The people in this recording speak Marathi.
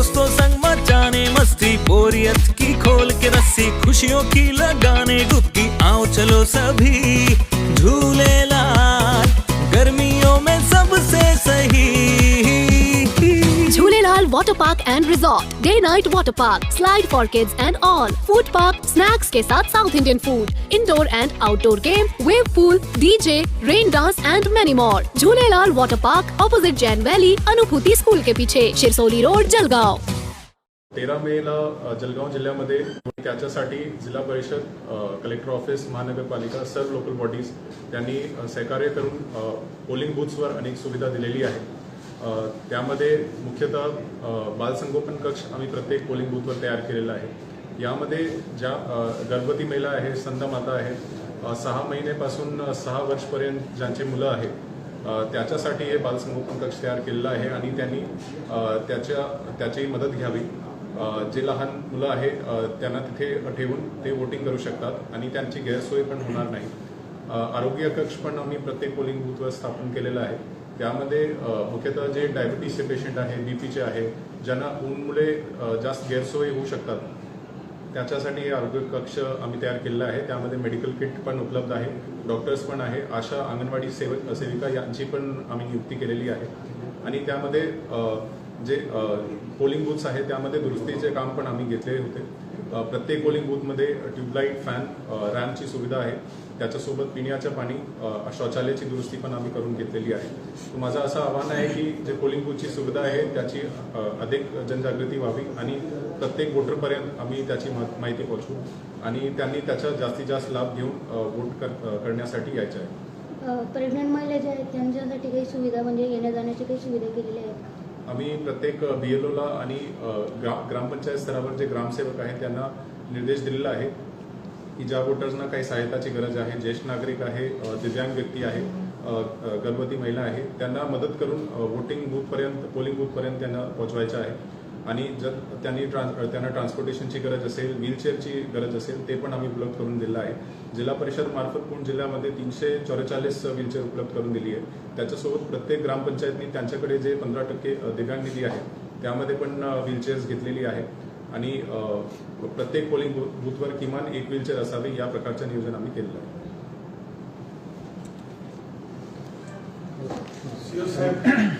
दोस्तों संग मचाने मस्ती बोरियत की खोल के रस्सी खुशियों की लगाने डुबकी आओ चलो सभी झूले ला Jhulelal Water Park and Resort, Day Night Water Park, Slide for Kids and all, Food Park, Snacks के साथ South Indian food, Indoor and Outdoor game, Wave Pool, DJ, Rain Dance and many more. Jhulelal Water Park, opposite Jain Valley, Anubhuti school के पीछे, शिरसोली रोड, जलगांव. तेरा मेला अ, जळगाव जिल्ह्यामध्ये त्याच्यासाठी जिल्हा परिषद अ, कलेक्टर ऑफिस महानगरपालिका सर्व लोकल बॉडीज यांनी अ, सहकार्य करून अ, पोलिंग बूथ्सवर अनेक सुविधा दिलेली आहे अ, त्यामध्ये मुख्यतः बालसंगोपन कक्ष आम्ही प्रत्येक पोलिंग बूथवर तयार केलेला आहे. यामध्ये ज्या गर्भवती महिला आहेत संत माता आहेत सहा महिनेपासून सहा वर्षपर्यंत ज्यांचे मुलं आहेत त्याच्यासाठी हे बालसंगोपन कक्ष तयार केलेला आहे आणि त्यांनी त्याच्या त्याची मदत घ्यावी. जे लहान मुलं आहे त्यांना तिथे ठेवून ते वोटिंग करू शकतात आणि त्यांची गैरसोय पण होणार नाही. आरोग्य कक्ष पण आम्ही प्रत्येक पोलिंग बूथवर स्थापन केलेलं आहे. त्यामध्ये मुख्यतः जे डायबिटीसचे पेशंट आहे बी पीचे आहे ज्यांना ऊनमुळे जास्त गैरसोयी होऊ शकतात त्याच्यासाठी हे आरोग्य कक्ष आम्ही तयार केलेला आहे. त्यामध्ये मेडिकल किट पण उपलब्ध आहे डॉक्टर्स पण आहे आशा अंगणवाडी सेवक सेविका यांची पण आम्ही नियुक्ती केलेली आहे. आणि त्यामध्ये जे पोलिंग बूथ्स आहे त्यामध्ये दुरुस्तीचे काम पण आम्ही घेतले होते. प्रत्येक पोलिंग बूथमध्ये ट्यूबलाईट फॅन रॅम्पची सुविधा आहे. त्याच्यासोबत पिण्याचं पाणी शौचालयाची दुरुस्ती पण आम्ही करून घेतलेली आहे. माझं असं आव्हान आहे की जे पोलिंग बूथची सुविधा आहे त्याची अधिक जनजागृती व्हावी आणि प्रत्येक वोटरपर्यंत आम्ही त्याची माहिती पोहोचवू आणि त्यांनी त्याचा जास्तीत जास्त लाभ घेऊन वोट करण्यासाठी यायचं आहे. प्रेग्नंट महिला ज्या आहेत त्यांच्यासाठी काही सुविधा म्हणजे येण्या जाण्याची काही सुविधा केलेली आहे आम्ही प्रत्येक बीएलओला आणि अ, ग्रा- ग्रामपंचायत स्तरावर जे ग्रामसेवक आहेत त्यांना निर्देश दिलेला आहे की ज्या वोटर्सना काही सहायताची गरज आहे ज्येष्ठ नागरिक आहे दिव्यांग व्यक्ती आहे गर्भवती महिला आहे त्यांना मदत करून वोटिंग बूथपर्यंत पोलिंग बूथपर्यंत त्यांना पोहोचवायचं आहे. आणि जर त्यांनी ट्रान्स त्यांना ट्रान्सपोर्टेशनची गरज असेल व्हीलचेअरची गरज असेल ते पण आम्ही उपलब्ध करून दिलं आहे. जिल्हा परिषद मार्फत पुणे जिल्ह्यामध्ये तीनशे चौवेचाळीस व्हीलचेअर उपलब्ध करून दिली आहे. त्याच्यासोबत प्रत्येक ग्रामपंचायतनी त्यांच्याकडे जे पंधरा टक्के दिव्यांग निधी आहे त्यामध्ये पण व्हीलचेअर्स घेतलेली आहे. आणि प्रत्येक पोलिंग बूथवर किमान एक व्हीलचेअर असावे या प्रकारचं नियोजन आम्ही केलेलं आहे. साहेब